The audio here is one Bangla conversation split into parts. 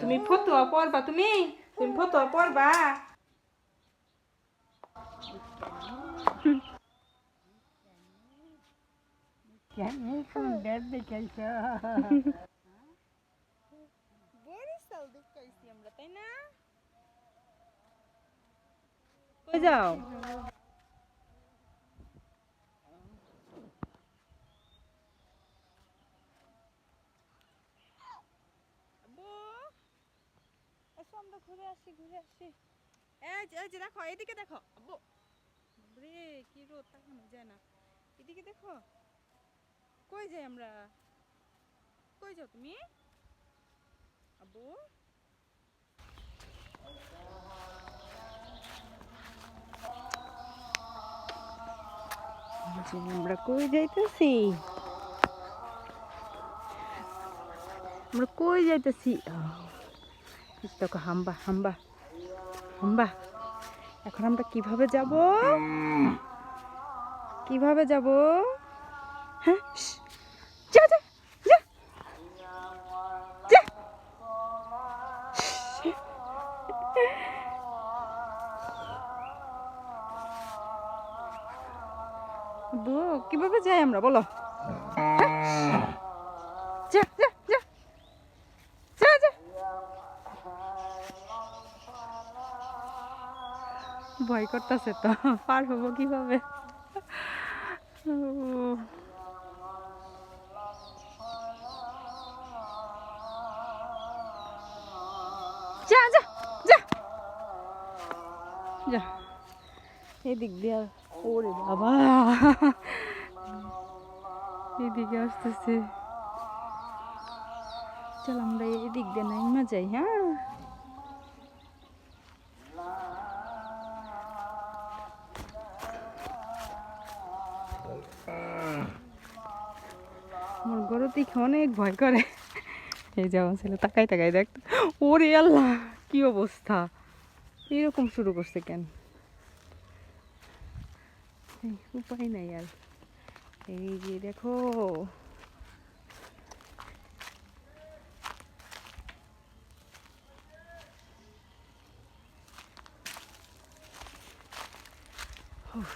তুমি ফতুয়া পড়বা তুমি তুমি ফতুয়া পড়বা আমরা তাই না কই যাও আব্বু এসো আমরা ঘুরে আসি ঘুরে আসি। এই যে এই যে দেখো এদিকে দেখো। আব্বু। রে কি রোদ তাকানো যায় না। এদিকে দেখো। কই যাই আমরা? কই যাও তুমি? আব্বু? আমরা কই যাইতেছি? আমরা কই যাইতেছি? দেখো হাম্বা হাম্বা হাম্বা। এখন আমরা কীভাবে যাব? কীভাবে যাব? হ্যাঁ? যা যা কীভাবে যাই আমরা, বলো? হ্যাঁ? যা যা যা যা যা ভয় করতেছে তো, পার হব কীভাবে। যা যা যা। যা। এদিক দিয়ে ওরে বাবা। এদিকে আসতেছে। চল আমরা এদিক দিয়ে নাইমা যাই হ্যাঁ? গরু দেখে অনেক ভয় করে। এই যেমন ছেলে তাকাই তাকাই দেখ। ওরে আল্লাহ, কি অবস্থা? এরকম শুরু করছে কেন? উপায় নাই আর। এই যে দেখো। উফ।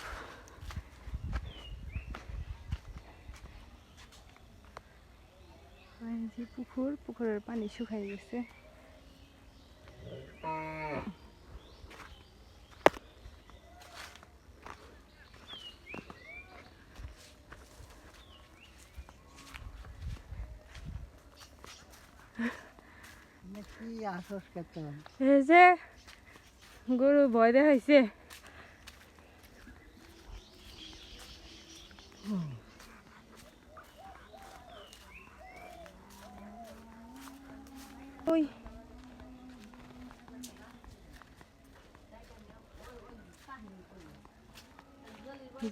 আর এই যে পুকুর পুকুরের পানি শুকাই গেছে। এই যে গরু ভয় দেখাইছে।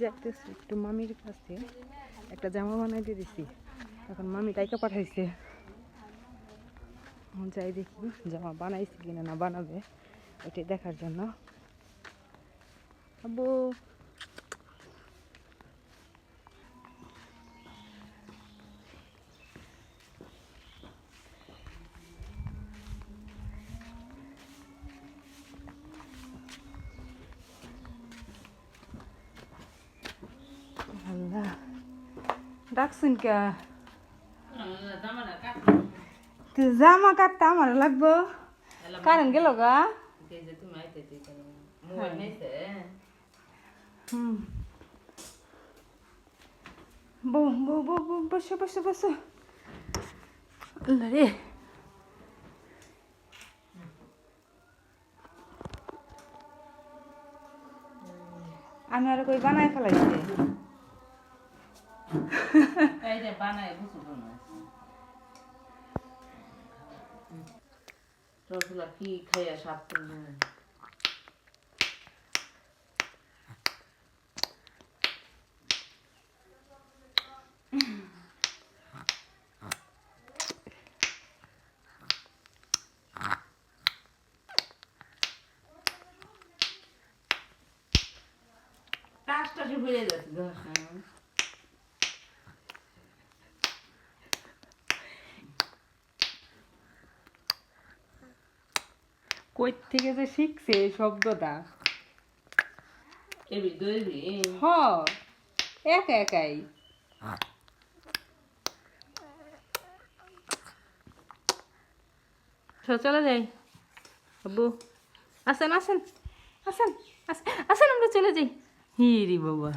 যাইতেছি একটু মামির কাছে একটা জামা বানাই দিয়ে দিছি। এখন মামি টাইকা পাঠাইছে। যাই দেখি জামা বানাইছে কিনা না বানাবে এটি দেখার জন্য। আব্বু আল্লাহ ডাকছেন কে? তো জামা কাটতে আমার লাগবো। কারেন্ট গেল গা? হুম। বউ বউ বউ বউ বসো বসো বসো। রে আমি আর কই বানাই ফেলাইছি। রসুলা কি খাইয়া সাপ করবে টাস টাসে হয়ে যাচ্ছে কই থেকে যে শিখছে এই শব্দটা? হ একা একাই। চলে যাই। আব্বু আসেন আসেন আসেন আসেন আমরা চলে যাই। হিরি বাবা।